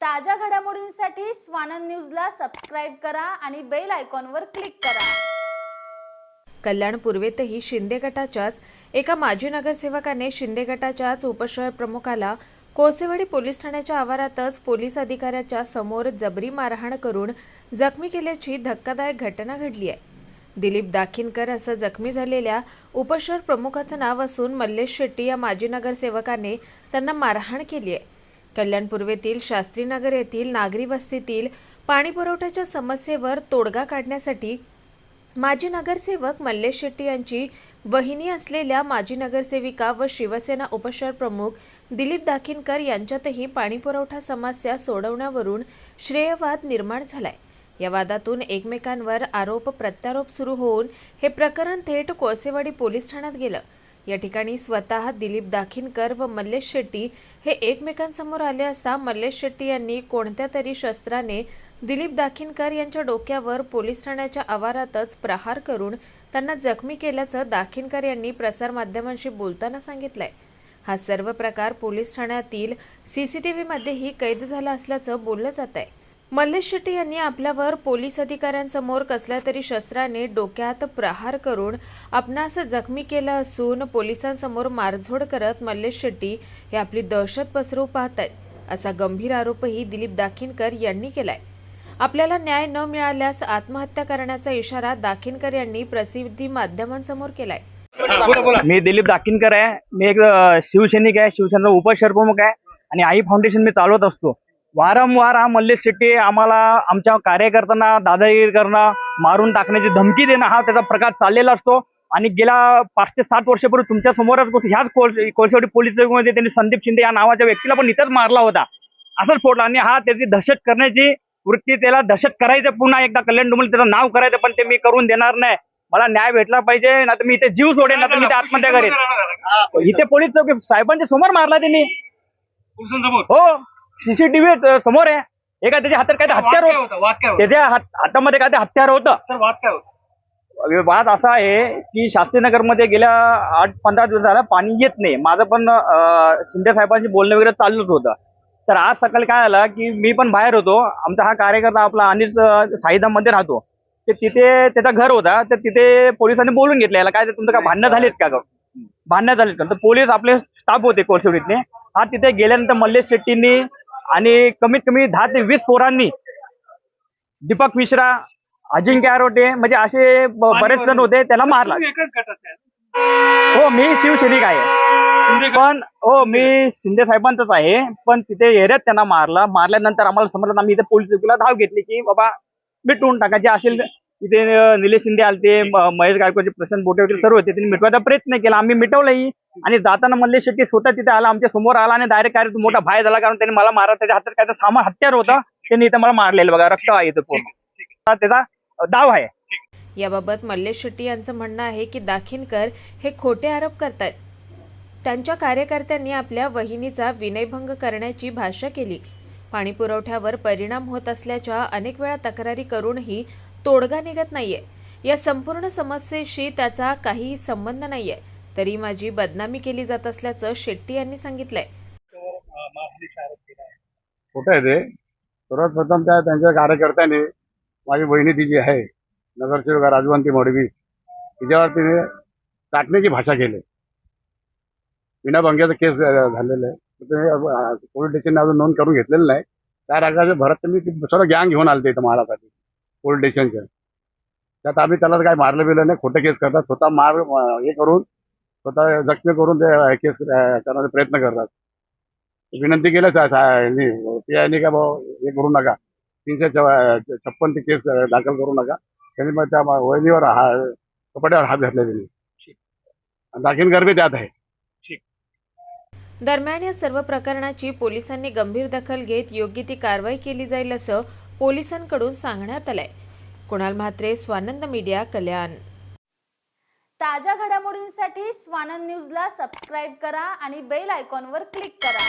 ताज्या घडामोडींसाठी स्वानंद न्यूजला सबस्क्राईब करा आणि बेल आयकॉनवर क्लिक करा. कल्याण पूर्वेतही शिंदे गटाच्याच एका माजी नगरसेवकाने शिंदे गटाच्याच उपशहर प्रमुखाला कोसेवाडी पोलीस ठाण्याच्या आवारातच पोलीस अधिकाऱ्याच्या समोर जबरी मारहाण करून जखमी केल्याची धक्कादायक घटना घडली आहे. दिलीप दाखिनकर असं जखमी झालेल्या उपशहर प्रमुखाचं नाव असून मल्लेश शेट्टी या माजी नगरसेवकाने त्यांना मारहाण केली आहे. कल्याण पूर्वेतील शास्त्रीनगर येथील नागरी वस्तीतील पाणी पुरवठ्याच्या समस्येवर तोडगा काढण्यासाठी माजी नगरसेवक मल्लेश शेट्टी यांची वहिनी असलेल्या माजी नगरसेविका व शिवसेना उपशहर प्रमुख दिलीप दाखिनकर यांच्यातही पाणीपुरवठा समस्या सोडवण्यावरून श्रेयवाद निर्माण झालाय. या वादातून एकमेकांवर आरोप प्रत्यारोप सुरू होऊन हे प्रकरण थेट कोळसेवाडी पोलीस ठाण्यात गेलं. या ठिकाणी स्वतः दिलीप दाखिनकर व मल्लेश शेट्टी हे एकमेकांसमोर आले असता मल्लेश शेट्टी यांनी कोणत्या तरी शस्त्राने दिलीप दाखिनकर यांच्या डोक्यावर पोलीस ठाण्याच्या आवारातच प्रहार करून त्यांना जखमी केल्याचं दाखिनकर यांनी प्रसारमाध्यमांशी बोलताना सांगितलंय. हा सर्व प्रकार पोलीस ठाण्यातील सीसीटीव्हीमध्येही कैद झाला असल्याचं बोललं जात आहे मल्लेश शेट्टी यांनी आपल्यावर पोलीस अधिकाऱ्यांसमोर कसल्या तरी शस्त्राने डोक्यात प्रहार करून आपणास जखमी केलं असून पोलिसांसमोर मारझोड करत मल्लेश शेट्टी हे आपली दहशत पसरवू पाहत आहेत असा गंभीर आरोपही दिलीप दाखिनकर यांनी केलाय. आपल्याला न्याय न मिळाल्यास आत्महत्या करण्याचा इशारा दाखिनकर यांनी प्रसिद्धी माध्यमांसमोर केलाय. मी दिलीप दाखिनकर आहे. मी एक शिवसैनिक आहे. शिवसेनेचा उपसरप्रमुख आहे. आणि आई फाउंडेशन मी चालवत असतो. वारंवार हा मल्लेश शेट्टी आम्हाला आमच्या कार्यकर्त्यांना दादागिरी करणं मारून टाकण्याची धमकी देणं हा त्याचा प्रकार चाललेला असतो. आणि गेल्या पाच ते सात वर्षापूर्वी तुमच्या समोरच ह्याच कोल- कोळसेवाडी पोलीस चौकीमध्ये त्यांनी संदीप शिंदे या नावाच्या व्यक्तीला पण इथंच मारला होता. असंच फोडला आणि हा त्याची दहशत करण्याची वृत्ती त्याला दहशत करायचं पुन्हा एकदा कल्याण डोंबल त्याचं नाव करायचं पण ते मी करून देणार नाही. मला न्याय भेटला पाहिजे ना तर मी इथे जीव सोडेन ना तर मी इथे आत्महत्या करेन. इथे पोलीस चौकी साहेबांच्या समोर मारला त्यांनी. हो. सीसीटीव्ही समोर आहे. एका त्याच्या हातात काय हत्यार होत? त्याच्या हात- हातामध्ये काय ते हत्यार होतं? वाद असा आहे की शास्त्रीनगरमध्ये गेल्या आठ पंधरा दिवस झाला पाणी येत नाही. माझं पण शिंदे साहेबांशी बोलणं वगैरे चालूच होतं. तर आज सकाळी काय आलं की मी पण बाहेर होतो. आमचा हा कार्यकर्ता आपला अनिल साईदामध्ये राहतो. ते तिथे त्याचा घर होता. तर तिथे पोलिसांनी बोलून घेतलं. याला काय तुमचं काय भांडणं झालेत का गं? भांडणं झालेत का? तर पोलीस आपले स्टाफ होते कोळशेवडीतले. हा तिथे गेल्यानंतर मल्लेश शेट्टींनी आणि कमीत कमी दहा ते वीस पोरांनी दीपक मिश्रा अजिंक्य आरोटे म्हणजे असे बरेच जण होते त्याला मारला हो मी शिवसैनिक आहे. पण हो मी शिंदे साहेबांचाच आहे. पण तिथे एरियात त्यांना मारला. मारल्यानंतर आम्हाला समजलं आम्ही इथे पोलीस चौकीला धाव घेतली की बाबा मिटवून टाका जे असेल इथे निलेश शिंदे आलते महेश गायकवाडचे प्रशांत बोटे वगैरे सर्व होते. त्यांनी मिटवायचा प्रयत्न केला. आम्ही मिटवलंही. आणि जाताना मल्लेश शेट्टी स्वतः तिथे आला आमच्यासमोर आला आणि डायरेक्ट काय मोठा भाय झाला कारण त्यांनी मला मारा त्याच्या हातात काय सामान हत्यार होता. त्यांनी इथं मला मारलेलं बघा रक्त आहे इथं पूर्ण. त्याचा डाव आहे. याबाबत मल्लेश शेट्टी यांचं म्हणणं आहे की दाखिनकर हे खोटे आरोप करतायत. त्यांच्या कार्यकर्त्यांनी आपल्या वहिनीचा विनयभंग करण्याची भाषा केली. पाणी पुरवठ्यावर परिणाम होत असल्याच्या अनेक वेळा तक्रारी करूनही तोडगा निघत नाहीये. या संपूर्ण समस्येशी त्याचा काही संबंध नाहीये. तरी माझी बदनामी केली जात असल्याचं शेट्टी यांनी सांगितलंय. कुठे आहे ते? सर्वप्रथम त्या त्यांच्या कार्यकर्त्याने माझी बहिणी ती जी आहे नगरसेवक राजवंती मोडवी. तिच्यावर तिने टाकण्याची भाषा केली. विना विनाभंग्याचं केस अं, झालेलं आहे. तर ते पोलीस स्टेशनने अजून नोंद करून घेतलेलं नाही. त्या रागाचे भरत मी सर्व गँग घेऊन आलते इथं मारासाठी पोलीस स्टेशनच्या त्यात आम्ही त्याला काही मारलं बिलं नाही खोटं केस करतात. स्वतः मार हे करून स्वतः जखमी करून ते केस करण्याचा प्रयत्न करतात. विनंती केलं सा- का भाऊ हे करू नका. तीनशे छप्पन ते केस दाखल करू नका. त्यांनी मग त्या वहिनीवर हा कपड्यावर हात घातले त्यांनी. दाखील गर्भी त्यात आहे. दरम्यान या सर्व प्रकरणाची पोलिसांनी गंभीर दखल घेत योग्य ती कारवाई केली जाईल असं पोलिसांकडून सांगण्यात आलंय. कुणाल म्हात्रे स्वानंद मीडिया कल्याण. ताज्या घडामोडींसाठी स्वानंद न्यूजला सबस्क्राईब करा आणि बेल आयकॉनवर क्लिक करा.